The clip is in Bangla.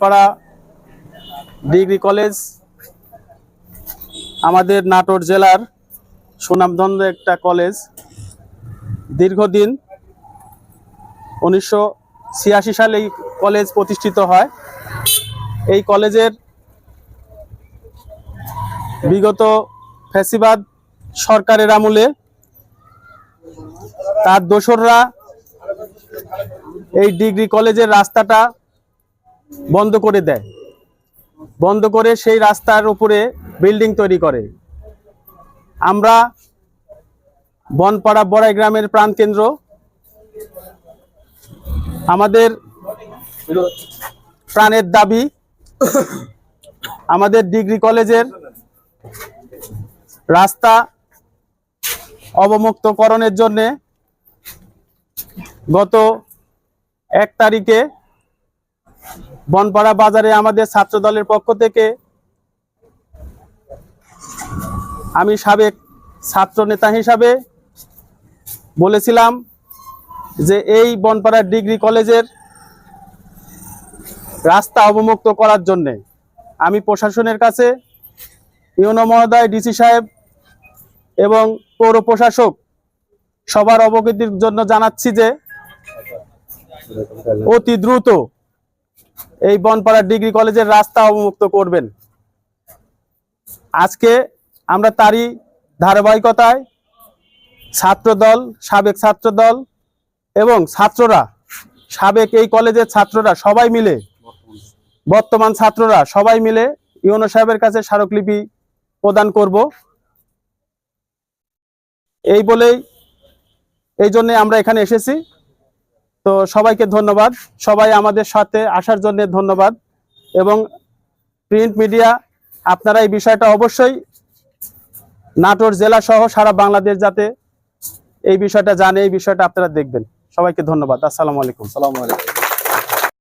পাড়া, ডিগ্রি কলেজ, আমাদের নাটোর জেলার সুনামধন্য একটা কলেজ। দীর্ঘদিন উনিশশো ছিয়াশি সালে এই কলেজ প্রতিষ্ঠিত হয়। এই কলেজের বিগত ফ্যাসিবাদ সরকারের আমলে তার দোসররা এই ডিগ্রি কলেজের রাস্তাটা বন্ধ করে দেয়। বন্ধ করে সেই রাস্তার উপরে বিল্ডিং তৈরি করে। আমরা বনপাড়া বড়াই গ্রামের প্রাণকেন্দ্র আমাদের প্রাণের দাবি, আমাদের ডিগ্রি কলেজের রাস্তা অবমুক্তকরণের জন্যে গত এক তারিখে বনপাড়া বাজারে আমাদের ছাত্র দলের পক্ষ থেকে আমি সাবেক ছাত্র নেতা হিসাবে বলেছিলাম যে এই বনপাড়া ডিগ্রি কলেজের রাস্তা অবমুক্ত করার জন্যে আমি প্রশাসনের কাছে ইউনো মহোদয়, ডিসি সাহেব এবং পৌর প্রশাসক সবার অবগতির জন্য জানাচ্ছি যে অতি দ্রুত এই বনপাড়া ডিগ্রি কলেজের রাস্তা অবমুক্ত করবেন। আজকে আমরা তারই ধারাবাহিকতায় ছাত্রদল, সাবেক ছাত্রদল এবং ছাত্ররা, সাবেক এই কলেজের ছাত্ররা সবাই মিলে, বর্তমান ছাত্ররা সবাই মিলে ইউনো সাহেবের কাছে স্মারকলিপি প্রদান করব। এই বলেই এই জন্য আমরা এখানে এসেছি। তো সবাইকে ধন্যবাদ। সবাই আমাদের সাথে আসার জন্য ধন্যবাদ। এবং প্রিন্ট মিডিয়া, আপনারা এই বিষয়টা অবশ্যই নাটোর জেলা সহ সারা বাংলাদেশ যাতে এই বিষয়টা জানে, এই বিষয়টা আপনারা দেখবেন। সবাইকে ধন্যবাদ। আসসালামু আলাইকুম। সালাম আলাইকুম।